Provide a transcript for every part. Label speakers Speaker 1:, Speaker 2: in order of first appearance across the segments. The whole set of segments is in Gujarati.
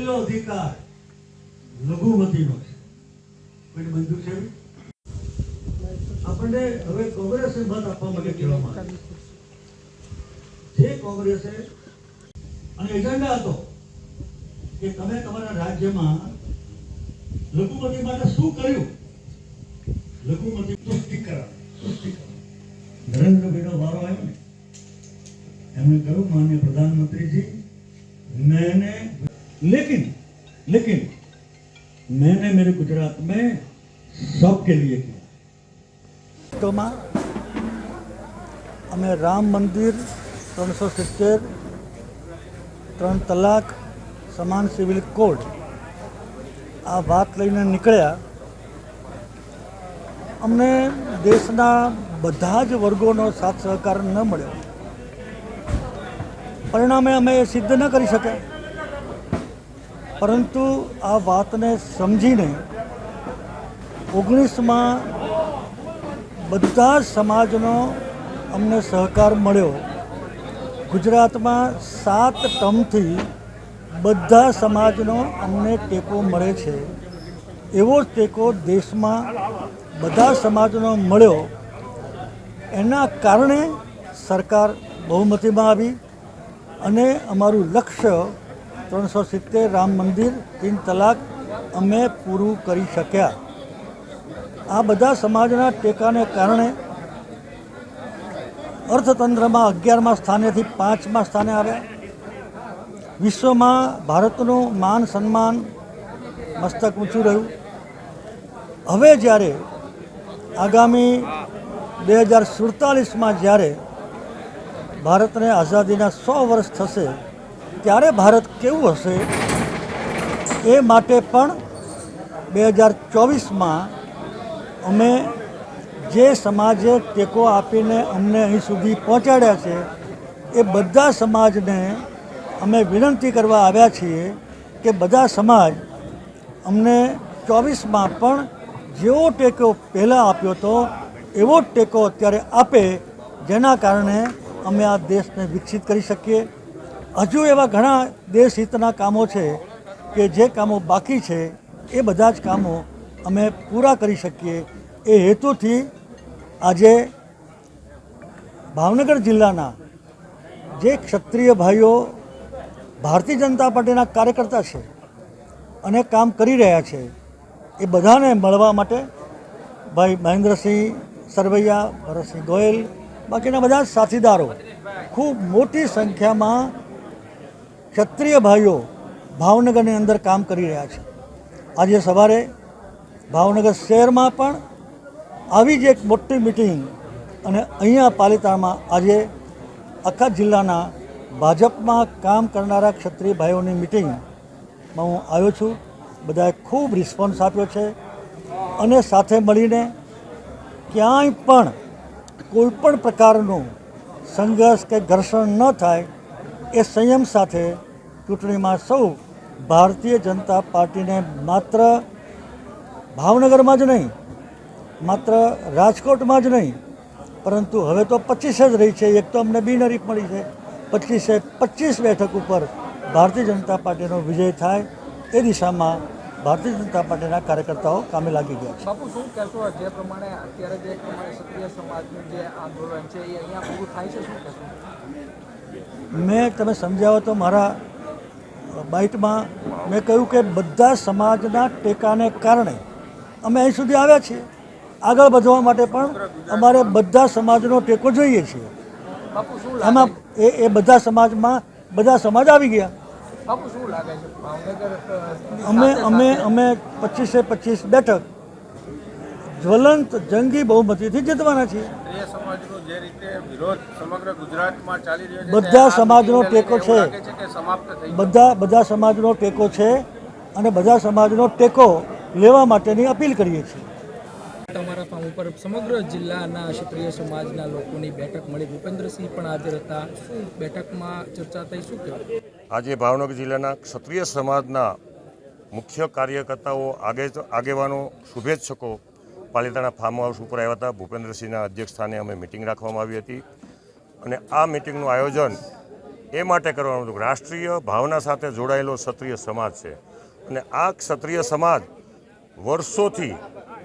Speaker 1: છેલ્લો અધિકાર લઘુમતીનો છે. કોઈને મંજૂર છે? આપણને હવે કોંગ્રેસને મત આપવા માટે કહેવામાં આવે જે કોંગ્રેસે, અને એજન્ડા હતો કે તમે તમારા રાજ્યમાં લઘુમતી માટે શું કર્યું? લઘુમતી તુષ્ટિકરણ તુષ્ટિકરણ નરેન્દ્રભાઈનો વારો આવ્યો ને, એમણે કહ્યું, માન્ય પ્રધાનમંત્રીજી, મેં लेकिन लेकिन मैंने मेरे गुजरात में सबके लिए किया તોમાં અમે રામ મંદિર ત્રણસો સિત્તેર ત્રણ તલાક સમાન સિવિલ કોડ આ વાત લઈને નીકળ્યા અમને દેશના બધા જ વર્ગોનો સાથ સહકાર ન મળ્યો પરિણામે અમે એ સિદ્ધ ન કરી શક્યા પરંતુ આ વાતને સમજીને ઓગણીસમાં બધા સમાજનો અમને સહકાર મળ્યો. ગુજરાતમાં સાત ટર્મથી બધા સમાજનો અમને ટેકો મળે છે. એવો ટેકો દેશમાં બધા સમાજનો મળ્યો. એના કારણે સરકાર બહુમતીમાં આવી અને અમારું લક્ષ્ય ત્રણસો સિત્તેર રામ મંદિર, તીન તલાક અમે પૂરું કરી શક્યા. આ બધા સમાજના ટેકાને કારણે અર્થતંત્રમાં અગિયારમાં સ્થાનેથી પાંચમાં સ્થાને આવ્યા. વિશ્વમાં ભારતનું માન સન્માન મસ્તક ઊંચું રહ્યું. હવે જ્યારે આગામી બે હજાર સુડતાલીસમાં જ્યારે ભારતને આઝાદીના સો વર્ષ થશે ત્યારે ભારત કેવું હશે એ માટે પણ બે હજાર ચોવીસમાં અમે જે સમાજે ટેકો આપીને અમને અહીં સુધી પહોંચાડ્યા છે, એ બધા સમાજને અમે વિનંતી કરવા આવ્યા છીએ કે બધા સમાજ અમને ચોવીસમાં પણ જેવો ટેકો પહેલાં આપ્યો હતો, એવો ટેકો અત્યારે આપે, જેના કારણે અમે આ દેશને વિકસિત કરી શકીએ. હજુ એવા ઘણા દેશ હિતના કામો છે કે જે કામો બાકી છે, એ બધા જ કામો અમે પૂરા કરી શકીએ. એ હેતુથી આજે ભાવનગર જિલ્લાના જે ક્ષત્રિય ભાઈઓ ભારતીય જનતા પાર્ટીના કાર્યકર્તા છે અને કામ કરી રહ્યા છે, એ બધાને મળવા માટે ભાઈ મહેન્દ્રસિંહ સરવૈયા, ભરતસિંહ ગોયલ, બાકીના બધા સાથીદારો ખૂબ મોટી સંખ્યામાં ક્ષત્રિય ભાઈઓ ભાવનગરની અંદર કામ કરી રહ્યા છે. આજે સવારે ભાવનગર શહેરમાં પણ આવી જ એક મોટી મિટિંગ અને અહીંયા પાલિતાણામાં આજે આખા જિલ્લાના ભાજપમાં કામ કરનારા ક્ષત્રિય ભાઈઓની મિટિંગમાં હું આવ્યો છું. બધાએ ખૂબ રિસ્પોન્સ આપ્યો છે અને સાથે મળીને ક્યાંય પણ કોઈ પણ પ્રકારનું સંઘર્ષ કે ઘર્ષણ ન થાય એ સંયમ સાથે ચૂંટણીમાં સૌ ભારતીય જનતા પાર્ટીને માત્ર ભાવનગરમાં જ નહીં, માત્ર રાજકોટમાં જ નહીં, પરંતુ હવે તો પચીસ જ રહી છે. એક તો અમને બિનહરીફ મળી છે. પચીસે, પચીસ બેઠક ઉપર ભારતીય જનતા પાર્ટીનો વિજય થાય એ દિશામાં ભારતીય જનતા પાર્ટીના કાર્યકર્તાઓ કામે લાગી ગયા છે.
Speaker 2: બાપુ, શું કહેશો? જે પ્રમાણે અત્યારે જે પ્રમાણે ક્ષત્રિય સમાજનું જે આંદોલન છે એ અહીંયા પૂરું થાય છે, શું કહેશો?
Speaker 1: મેં તમે સમજાવો તો મારા બાઇટમાં મેં કહ્યું કે બધા સમાજના ટેકાને કારણે અમે અહીં સુધી આવ્યા છીએ. આગળ વધવા માટે પણ અમારે બધા સમાજનો ટેકો જોઈએ છીએ. એમાં એ એ બધા સમાજમાં બધા સમાજ આવી ગયા. અમે અમે અમે પચીસે પચીસ બેઠક જ્વલંત જંગી બહુમતીથી જીતવાના છીએ.
Speaker 3: સમાજનો જે રીતે વિરોધ સમગ્ર ગુજરાતમાં ચાલી રહ્યો છે
Speaker 1: બધા સમાજનો ટેકો છે.
Speaker 3: લાગે છે કે સમાપ્ત થઈ
Speaker 1: બધા બધા સમાજનો ટેકો છે અને બધા સમાજનો ટેકો લેવા માટેની અપીલ કરીએ છીએ.
Speaker 2: તમારા ફાર્મ ઉપર સમગ્ર જિલ્લાના ક્ષત્રિય સમાજના લોકોની બેઠક મળી. ભૂપેન્દ્રસિંહ પણ હાજર હતા. શું બેઠકમાં ચર્ચા થઈ શું કહેવાય?
Speaker 4: આજે ભાવનગર જિલ્લાના ક્ષત્રિય સમાજના મુખ્ય કાર્યકર્તાઓ આગે આગેવાનો શુભેચ્છકો પાલિતાણા ફાર્મ હાઉસ ઉપર આવ્યા હતા. ભૂપેન્દ્રસિંહના અધ્યક્ષ સ્થાને અમે મિટિંગ રાખવામાં આવી હતી. અને આ મિટિંગનું આયોજન એ માટે કરવાનું હતું રાષ્ટ્રીય ભાવના સાથે જોડાયેલો ક્ષત્રિય સમાજ છે. અને આ ક્ષત્રિય સમાજ વર્ષોથી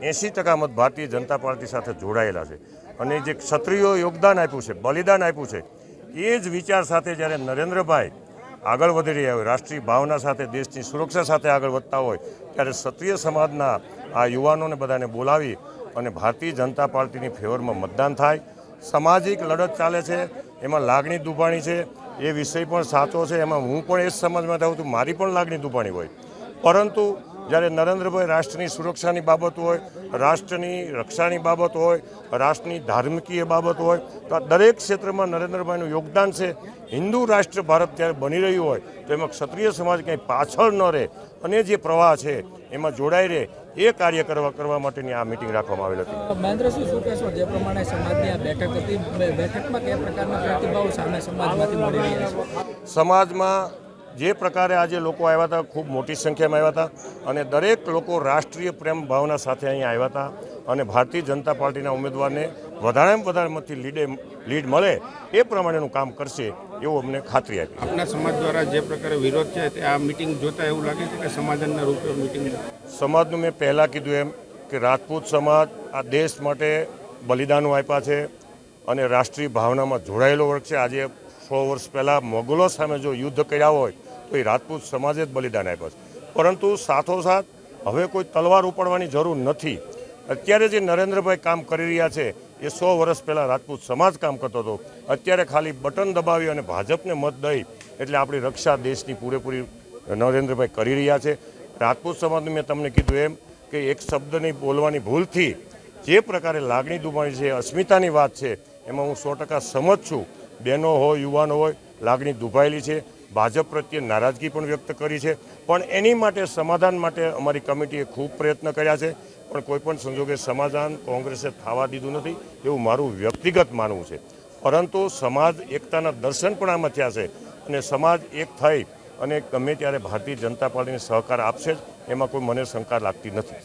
Speaker 4: એંસી ટકા મત ભારતીય જનતા પાર્ટી સાથે જોડાયેલા છે. અને જે ક્ષત્રિયો યોગદાન આપ્યું છે, બલિદાન આપ્યું છે, એ જ વિચાર સાથે જ્યારે નરેન્દ્રભાઈ આગળ વધી રહ્યા હોય, રાષ્ટ્રીય ભાવના સાથે દેશની સુરક્ષા સાથે આગળ વધતા હોય, ત્યારે ક્ષત્રિય સમાજના આ યુવાનોને બધાને બોલાવી અને ભારતીય જનતા પાર્ટીની ફેવરમાં મતદાન થાય. સામાજિક લડત ચાલે છે, એમાં લાગણી દુભાણી છે, એ વિષય પણ સાચો છે, એમાં હું પણ એ જ સમાજમાં થાઉં છું, મારી પણ લાગણી દુભાણી હોય. પરંતુ જ્યારે નરેન્દ્રભાઈ રાષ્ટ્રની સુરક્ષાની બાબત હોય રાષ્ટ્રની રક્ષાની બાબત હોય રાષ્ટ્રની ધાર્મિકીય બાબત હોય તો આ દરેક ક્ષેત્રમાં નરેન્દ્રભાઈનું યોગદાન છે. હિન્દુ રાષ્ટ્ર ભારત ત્યારે બની રહ્યું હોય તો એમાં ક્ષત્રિય સમાજ ક્યાંય પાછળ ન રહે અને જે પ્રવાહ છે એમાં જોડાઈ રહે એ કાર્ય કરવા કરવા માટેની આ મિટિંગ રાખવામાં આવેલ હતી.
Speaker 2: મહેન્દ્રસિંહ શું કહેશો? જે પ્રમાણે સમાજની આ બેઠક હતી બેઠકમાં કયા પ્રકારના પ્રતિભાવ સામે સમાજમાંથી મળી રહ્યા છે?
Speaker 4: સમાજમાં જે પ્રકારે આજે લોકો આવ્યા હતા ખૂબ મોટી સંખ્યામાં આવ્યા હતા અને દરેક લોકો રાષ્ટ્રીય પ્રેમ ભાવના સાથે અહીં આવ્યા હતા અને ભારતીય જનતા પાર્ટીના ઉમેદવારને વધારેમાં વધારે મતથી લીડે લીડ મળે એ પ્રમાણેનું કામ કરશે એવું અમને ખાતરી આપી.
Speaker 3: આપના સમાજ દ્વારા જે પ્રકારે વિરોધ છે તે આ મિટિંગ જોતા એવું લાગે છે કે સમાધાનના રૂપે મિટિંગ
Speaker 4: સમાજનું મેં પહેલાં કીધું એમ કે રાજપૂત સમાજ આ દેશ માટે બલિદાનો આપ્યા છે અને રાષ્ટ્રીય ભાવનામાં જોડાયેલો વર્ગ છે. આજે સો વર્ષ પહેલાં મોગલો સામે જો યુદ્ધ કર્યા હોય તો એ રાજપૂત સમાજે જ બલિદાન આપ્યા છે. પરંતુ સાથોસાથ હવે કોઈ તલવાર ઉપાડવાની જરૂર નથી. અત્યારે જે નરેન્દ્રભાઈ કામ કરી રહ્યા છે, એ સો વર્ષ પહેલાં રાજપૂત સમાજ કામ કરતો હતો. અત્યારે ખાલી બટન દબાવી અને ભાજપને મત દઈ, એટલે આપણી રક્ષા દેશની પૂરેપૂરી નરેન્દ્રભાઈ કરી રહ્યા છે. રાજપૂત સમાજનું મેં તમને કીધું એમ કે એક શબ્દની બોલવાની ભૂલથી જે પ્રકારે લાગણી દુબાણી છે, અસ્મિતાની વાત છે, એમાં હું સો ટકા સમજ છું. બહેનો હોય, યુવાનો હોય, લાગણી દુભાયેલી છે. ભાજપ પ્રત્યે નારાજગી પણ વ્યક્ત કરી છે. પણ એની માટે, સમાધાન માટે અમારી કમિટીએ ખૂબ પ્રયત્ન કર્યા છે. પણ કોઈ પણ સંજોગે સમાધાન કોંગ્રેસે થવા દીધું નથી એવું મારું વ્યક્તિગત માનવું છે. પરંતુ સમાજ એકતાના દર્શન પણ આમાં થયા છે અને સમાજ એક થઈ અને ગમે ત્યારે ભારતીય જનતા પાર્ટીને સહકાર આપશે જ, એમાં કોઈ મને શંકા લાગતી નથી.